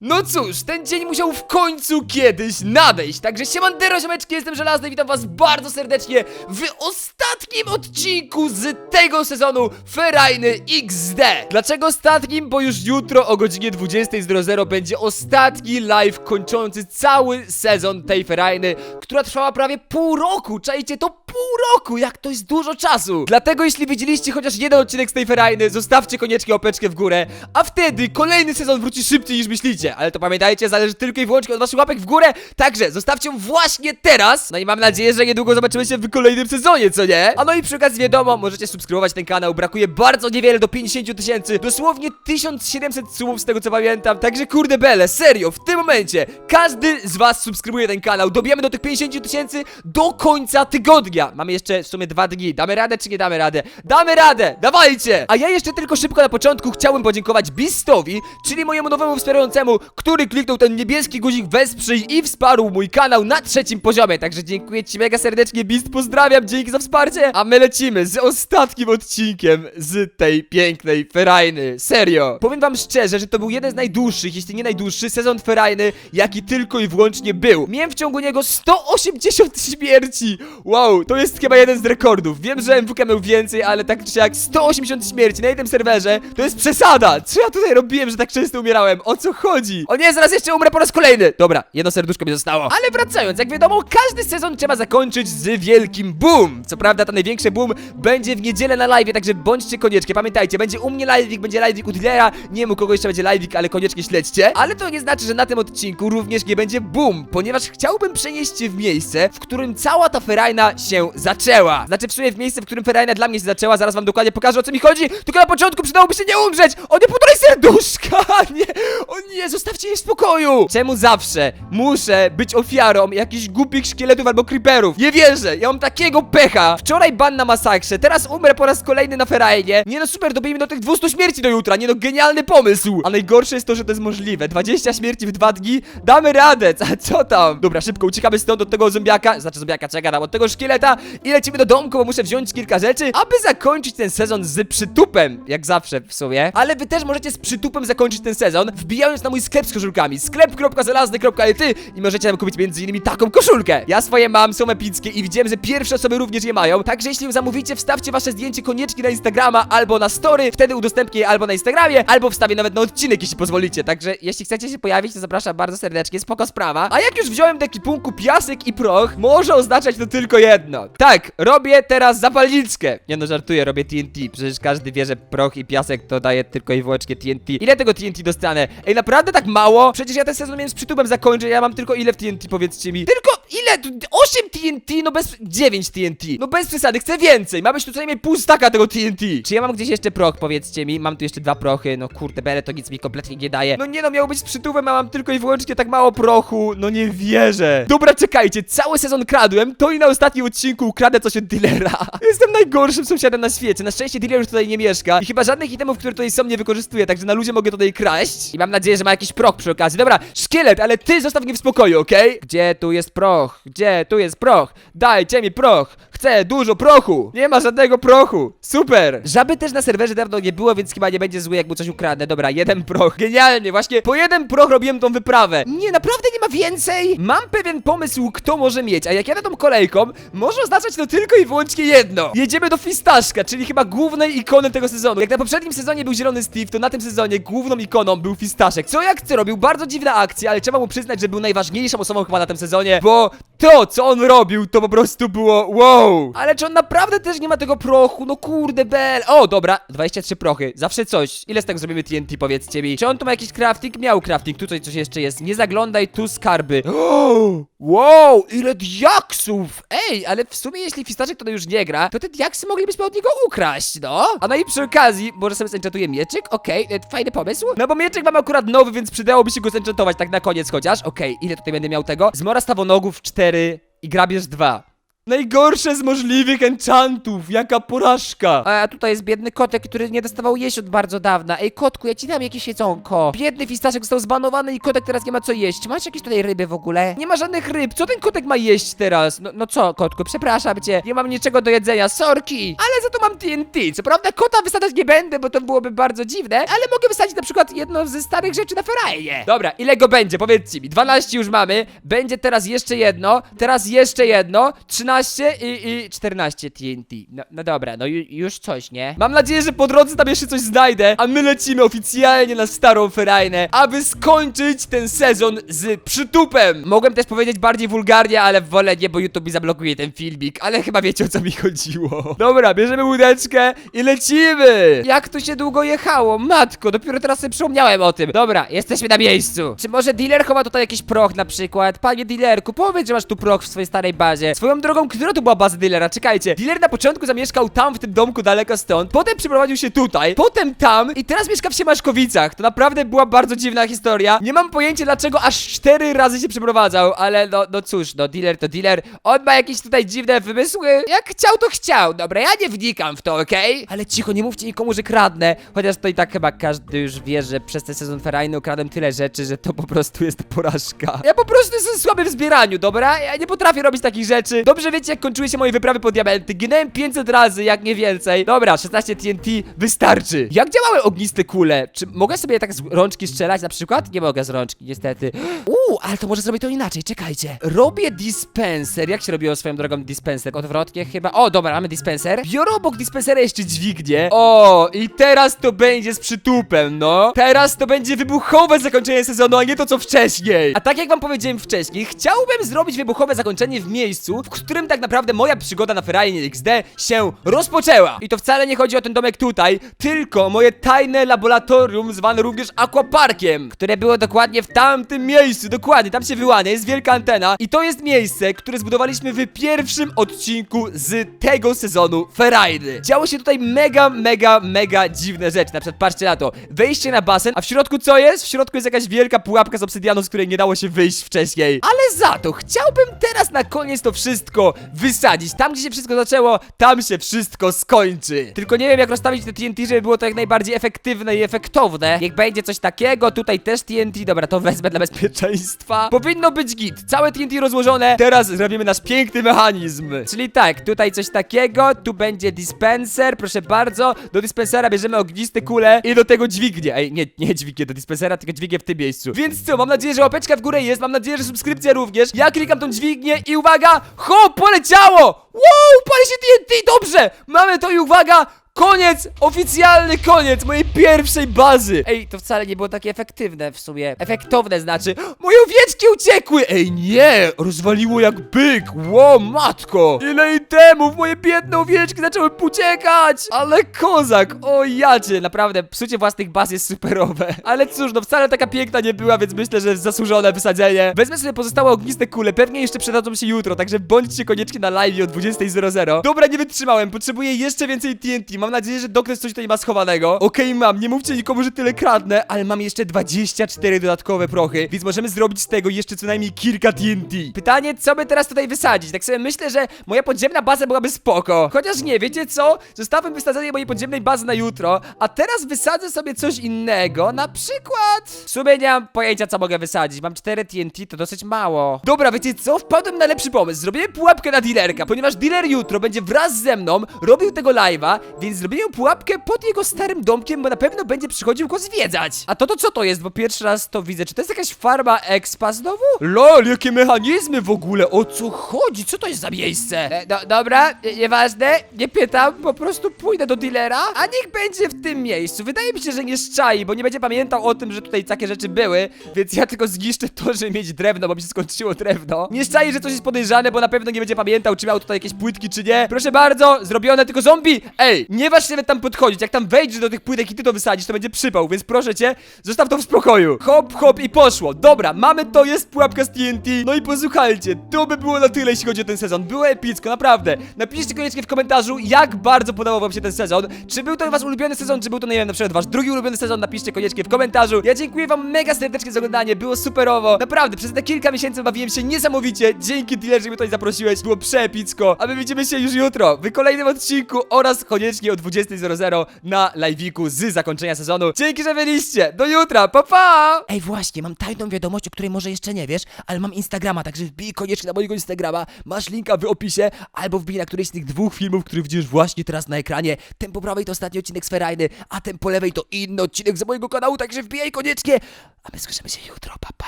No cóż, ten dzień musiał w końcu kiedyś nadejść, także siemandero ziomeczki, jestem Żelazny witam was bardzo serdecznie w ostatnim odcinku z tego sezonu Ferajny XD. Dlaczego ostatnim? Bo już jutro o godzinie 20.00 będzie ostatni live kończący cały sezon tej Ferajny, która trwała prawie pół roku, czajcie, to pół roku, jak to jest dużo czasu. Dlatego jeśli widzieliście chociaż jeden odcinek z tej Ferajny, zostawcie koniecznie opeczkę w górę, a wtedy kolejny sezon wróci szybciej niż myślicie. Ale to pamiętajcie, zależy tylko i wyłącznie od waszych łapek w górę, także zostawcie ją właśnie teraz. No i mam nadzieję, że niedługo zobaczymy się w kolejnym sezonie, co nie? A no i przy okazji wiadomo, możecie subskrybować ten kanał, brakuje bardzo niewiele do 50 tysięcy, dosłownie 1700 subów z tego co pamiętam, także kurde bele, serio, w tym momencie każdy z was subskrybuje ten kanał, dobijamy do tych 50 tysięcy do końca tygodnia. Mamy jeszcze w sumie dwa dni, damy radę czy nie damy radę? Damy radę, dawajcie! A ja jeszcze tylko szybko na początku chciałbym podziękować Beastowi, czyli mojemu nowemu wspierającemu, który kliknął ten niebieski guzik wesprzyj i wsparł mój kanał na trzecim poziomie, także dziękuję ci mega serdecznie Beast, pozdrawiam, dzięki za wsparcie, a my lecimy z ostatnim odcinkiem z tej pięknej Ferajny, serio. Powiem wam szczerze, że to był jeden z najdłuższych, jeśli nie najdłuższy sezon Ferajny, jaki tylko i wyłącznie był. Miałem w ciągu niego 180 śmierci, wow, to jest chyba jeden z rekordów. Wiem, że MWK miał więcej, ale tak czy jak 180 śmierci na jednym serwerze, to jest przesada. Co ja tutaj robiłem, że tak często umierałem? O co chodzi? O nie, zaraz jeszcze umrę po raz kolejny. Dobra, jedno serduszko mi zostało. Ale wracając, jak wiadomo, każdy sezon trzeba zakończyć z wielkim boom. Co prawda, to największy boom będzie w niedzielę na live, także bądźcie koniecznie. Pamiętajcie, będzie u mnie live'ik, będzie live'ik u dealera. Nie wiem, u kogo jeszcze będzie live'ik, ale koniecznie śledźcie. Ale to nie znaczy, że na tym odcinku również nie będzie boom, ponieważ chciałbym przenieść się w miejsce, w którym cała ta ferajna się zaczęła. Znaczy w sumie w miejsce, w którym ferajna dla mnie się zaczęła, zaraz wam dokładnie pokażę o co mi chodzi, tylko na początku przydałoby się nie umrzeć! O nie, półtorej serduszka! Nie, o nie, zostawcie je w spokoju! Czemu zawsze muszę być ofiarą jakichś głupich szkieletów albo creeperów? Nie wierzę, ja mam takiego pecha! Wczoraj ban na masakrze, teraz umrę po raz kolejny na ferajnie. Nie no super, dobijmy do tych 200 śmierci do jutra, nie no genialny pomysł! A najgorsze jest to, że to jest możliwe. 20 śmierci w dwa dni, damy radę, co tam? Dobra, szybko uciekamy stąd od tego zombiaka, znaczy zombiaka, czeka od tego szkieleta i lecimy do domku, bo muszę wziąć kilka rzeczy, aby zakończyć ten sezon z przytupem, jak zawsze w sumie. Ale wy też możecie z przytupem zakończyć ten sezon, wbijając na mój sklep z koszulkami, sklep.zelazny.it i możecie tam kupić między innymi taką koszulkę. Ja swoje mam, są epickie i widziałem, że pierwsze osoby również je mają, także jeśli ją zamówicie, wstawcie wasze zdjęcie koniecznie na Instagrama albo na story, wtedy udostępnię je albo na Instagramie, albo wstawię nawet na odcinek, jeśli pozwolicie. Także jeśli chcecie się pojawić, to zapraszam bardzo serdecznie, spoko sprawa. A jak już wziąłem do ekipunku piasek i proch, może oznaczać to tylko jedno. Tak, robię teraz zapalniczkę. Nie no, żartuję, robię TNT. Przecież każdy wie, że proch i piasek to daje tylko i wyłącznie TNT. Ile tego TNT dostanę? Ej, naprawdę tak mało? Przecież ja ten sezon miałem z przytupem zakończyć, ja mam tylko ile w TNT, powiedzcie mi? Tylko ile? Tu 8 TNT? No bez... 9 TNT. No bez przesady, chcę więcej. Ma być tu co najmniej pół staka tego TNT. Czy ja mam gdzieś jeszcze proch, powiedzcie mi? Mam tu jeszcze dwa prochy. No kurde, bele, to nic mi kompletnie nie daje. No nie no, miało być z przytupem, a mam tylko i wyłącznie tak mało prochu. No nie wierzę. Dobra, czekajcie, cały sezon kradłem, to i na ostatnim odcinku ukradę coś od dealera. Jestem najgorszym sąsiadem na świecie. Na szczęście dealer już tutaj nie mieszka i chyba żadnych itemów, które tutaj są, nie wykorzystuję, także na luzie mogę tutaj kraść. I mam nadzieję, że ma jakiś proch przy okazji. Dobra, szkielet, ale ty zostaw mnie w spokoju, okej? Gdzie tu jest proch? Gdzie tu jest proch? Dajcie mi proch! Chcę dużo prochu! Nie ma żadnego prochu! Super! Żaby też na serwerze dawno nie było, więc chyba nie będzie zły, jak mu coś ukradnę. Dobra, jeden proch. Genialnie, właśnie po jeden proch robiłem tą wyprawę. Nie, naprawdę nie ma więcej? Mam pewien pomysł, kto może mieć, a jak jadę tą kolejką, może oznaczać to tylko i wyłącznie jedno. Jedziemy do Fistaszka, czyli chyba głównej ikony tego sezonu. Jak na poprzednim sezonie był Zielony Steve, to na tym sezonie główną ikoną był Fistaszek. Co jak chce robił, bardzo dziwna akcja, ale trzeba mu przyznać, że był najważniejszą osobą chyba na tym sezonie, bo to, co on robił, to po prostu było wow. Ale czy on naprawdę też nie ma tego prochu? No kurde, bel. O, dobra, 23 prochy, zawsze coś. Ile z tego zrobimy TNT, powiedzcie mi? Czy on tu ma jakiś crafting? Miał crafting, tutaj coś jeszcze jest. Nie zaglądaj tu skarby. O, wow, ile diaksów! Ej, ale w sumie jeśli Fistaszek tutaj już nie gra, to te diaksy moglibyśmy od niego ukraść, no. A no i przy okazji, może sobie zenchantuję mieczyk? Okej, e, fajny pomysł. No bo mieczyk mam akurat nowy, więc przydałoby się go zenchantować tak na koniec chociaż. Okej, ile tutaj będę miał tego? Zmora stawonogów 4 i grabież 2. Najgorsze z możliwych enchantów, jaka porażka. A tutaj jest biedny kotek, który nie dostawał jeść od bardzo dawna. Ej, kotku, ja ci dam jakieś jedzonko. Biedny fistaszek został zbanowany i kotek teraz nie ma co jeść. Masz jakieś tutaj ryby w ogóle? Nie ma żadnych ryb, co ten kotek ma jeść teraz? No, No co, kotku, przepraszam cię. nie mam niczego do jedzenia, sorki! Ale za to mam TNT. Co prawda kota wysadzać nie będę, bo to byłoby bardzo dziwne, ale mogę wysadzić na przykład jedno ze starych rzeczy na ferajnie. Dobra, ile go będzie? Powiedzcie mi. 12 już mamy, będzie teraz jeszcze jedno, teraz jeszcze jedno, 13 i, i 14 TNT. No, no dobra, no ju, już coś, nie? Mam nadzieję, że po drodze tam jeszcze coś znajdę, a my lecimy oficjalnie na starą ferajnę, aby skończyć ten sezon z przytupem. Mogłem też powiedzieć bardziej wulgarnie, ale wolę nie, bo YouTube mi zablokuje ten filmik, ale chyba wiecie o co mi chodziło. Dobra, bierzemy łódeczkę i lecimy! Jak tu się długo jechało? Matko, dopiero teraz sobie przypomniałem o tym. Dobra, jesteśmy na miejscu. Czy może dealer chowa tutaj jakiś proch na przykład? Panie dealerku, powiedz, że masz tu proch w swojej starej bazie. Swoją drogą, która to była baza dealera? Czekajcie. Dealer na początku zamieszkał tam, w tym domku daleko stąd, potem przeprowadził się tutaj, potem tam i teraz mieszka w Siemaszkowicach. To naprawdę była bardzo dziwna historia. Nie mam pojęcia, dlaczego aż cztery razy się przeprowadzał, ale no, no cóż, no dealer to dealer. On ma jakieś tutaj dziwne wymysły. Jak chciał, to chciał. Dobra, ja nie wnikam w to, okej? Ale cicho, nie mówcie nikomu, że kradnę. Chociaż to i tak chyba każdy już wie, że przez ten sezon ferajny ukradłem tyle rzeczy, że to po prostu jest porażka. Ja po prostu jestem słaby w zbieraniu, dobra? Ja nie potrafię robić takich rzeczy. Dobrze wiecie, jak kończyły się moje wyprawy po diamenty. Ginąłem 500 razy, jak nie więcej. Dobra, 16 TNT wystarczy. Jak działały ogniste kule? Czy mogę sobie tak z rączki strzelać na przykład? Nie mogę z rączki, niestety. Uuu, ale to może zrobię to inaczej, czekajcie. Robię dispenser. Jak się robiło swoją drogą dispenser? Odwrotnie chyba. O, dobra, mamy dispenser. Biorę obok dispensera jeszcze dźwignię. O, i teraz to będzie z przytupem, no. Teraz to będzie wybuchowe zakończenie sezonu, a nie to co wcześniej. A tak jak wam powiedziałem wcześniej, chciałbym zrobić wybuchowe zakończenie w miejscu, w którym tak naprawdę moja przygoda na Ferrari XD się rozpoczęła. I to wcale nie chodzi o ten domek tutaj, tylko moje tajne laboratorium zwane również aquaparkiem, które było dokładnie w tamtym miejscu, dokładnie, tam się wyłania, jest wielka antena i to jest miejsce, które zbudowaliśmy w pierwszym odcinku z tego sezonu Ferrari. Działo się tutaj mega, mega, mega dziwne rzeczy, na przykład patrzcie na to, wejście na basen, a w środku co jest? W środku jest jakaś wielka pułapka z obsydianu, z której nie dało się wyjść wcześniej. Ale za to chciałbym teraz na koniec to wszystko wysadzić. Tam, gdzie się wszystko zaczęło, tam się wszystko skończy. Tylko nie wiem, jak rozstawić te TNT, żeby było to jak najbardziej efektywne i efektowne. Niech będzie coś takiego, tutaj też TNT, dobra, to wezmę dla bezpieczeństwa. Powinno być git. Całe TNT rozłożone, teraz zrobimy nasz piękny mechanizm. Czyli tak, tutaj coś takiego, tu będzie dispenser, proszę bardzo. Do dispensera bierzemy ogniste kule i do tego dźwignię. Ej, nie, nie dźwignię do dispensera, tylko dźwignię w tym miejscu. Więc co, mam nadzieję, że łapeczka w górę jest, mam nadzieję, że subskrypcja również. Ja klikam tą dźwignię i uwaga, hop, poleciało! Wow, pali się TNT, dobrze! Mamy to i uwaga, Koniec! Oficjalny koniec mojej pierwszej bazy! Ej, to wcale nie było takie efektywne w sumie. Efektowne znaczy. Moje owieczki uciekły! Ej, nie! Rozwaliło jak byk! Ło, matko! Ile itemów! Moje biedne owieczki zaczęły uciekać! Ale kozak! O jacie! Naprawdę, psucie własnych baz jest superowe. Ale cóż, no wcale taka piękna nie była, więc myślę, że zasłużone wysadzenie. Wezmę sobie pozostałe ogniste kule, pewnie jeszcze przydadzą się jutro, także bądźcie koniecznie na live o 20.00. Dobra, nie wytrzymałem, potrzebuję jeszcze więcej TNT. Mam nadzieję, że Doknes coś tutaj ma schowanego. Okej, mam, nie mówcie nikomu, że tyle kradnę, ale mam jeszcze 24 dodatkowe prochy, więc możemy zrobić z tego jeszcze co najmniej kilka TNT. Pytanie, co by teraz tutaj wysadzić? Tak sobie myślę, że moja podziemna baza byłaby spoko. Chociaż nie, wiecie co? Zostawmy wysadzenie mojej podziemnej bazy na jutro, a teraz wysadzę sobie coś innego, na przykład... W sumie nie mam pojęcia, co mogę wysadzić. Mam 4 TNT, to dosyć mało. Dobra, wiecie co? Wpadłem na lepszy pomysł. Zrobiłem pułapkę na dealerka, ponieważ dealer jutro będzie wraz ze mną robił tego live'a, więc zrobiłem pułapkę pod jego starym domkiem, bo na pewno będzie przychodził go zwiedzać. A to to co to jest? Bo pierwszy raz to widzę. Czy to jest jakaś farma expa znowu? LOL, jakie mechanizmy w ogóle? O co chodzi? Co to jest za miejsce? E, do, dobra, nie- nieważne, nie pytam, po prostu pójdę do dealera, a niech będzie w tym miejscu. Wydaje mi się, że nie szczai, bo nie będzie pamiętał o tym, że tutaj takie rzeczy były, więc ja tylko zniszczę to, żeby mieć drewno, bo mi się skończyło drewno. Nie szczai, że coś jest podejrzane, bo na pewno nie będzie pamiętał, czy miał tutaj jakieś płytki, czy nie. Proszę bardzo, zrobione, tylko zombie! Ej, nie waż się nawet tam podchodzić, jak tam wejdziesz do tych płytek i ty to wysadzisz, to będzie przypał, więc proszę cię, zostaw to w spokoju. Hop, hop i poszło. Dobra, mamy to, jest pułapka z TNT. No i posłuchajcie, to by było na tyle, jeśli chodzi o ten sezon. Było epicko, naprawdę. Napiszcie koniecznie w komentarzu, jak bardzo podobał wam się ten sezon. Czy był to wasz ulubiony sezon, czy był to, nie wiem, na przykład wasz drugi ulubiony sezon, napiszcie koniecznie w komentarzu. Ja dziękuję wam mega serdecznie za oglądanie, było superowo. Naprawdę, przez te kilka miesięcy bawiłem się niesamowicie. Dzięki dealer, że mnie tutaj zaprosiłeś, było przeepicko. a my widzimy się już jutro w kolejnym odcinku oraz koniecznie o 20.00 na live'iku z zakończenia sezonu. Dzięki, że byliście. Do jutra. Pa pa! Ej, właśnie, mam tajną wiadomość, o której może jeszcze nie wiesz, ale mam Instagrama, także wbij koniecznie na mojego Instagrama, masz linka w opisie, albo wbij na któryś z tych dwóch filmów, które widzisz właśnie teraz na ekranie. Ten po prawej to ostatni odcinek z Ferajny, a ten po lewej to inny odcinek z mojego kanału, także wbijaj koniecznie, a my słyszymy się jutro, pa pa.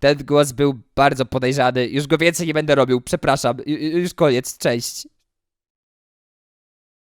Ten głos był bardzo podejrzany. Już go więcej nie będę robił. Przepraszam. Ju- ju- Już koniec. Cześć.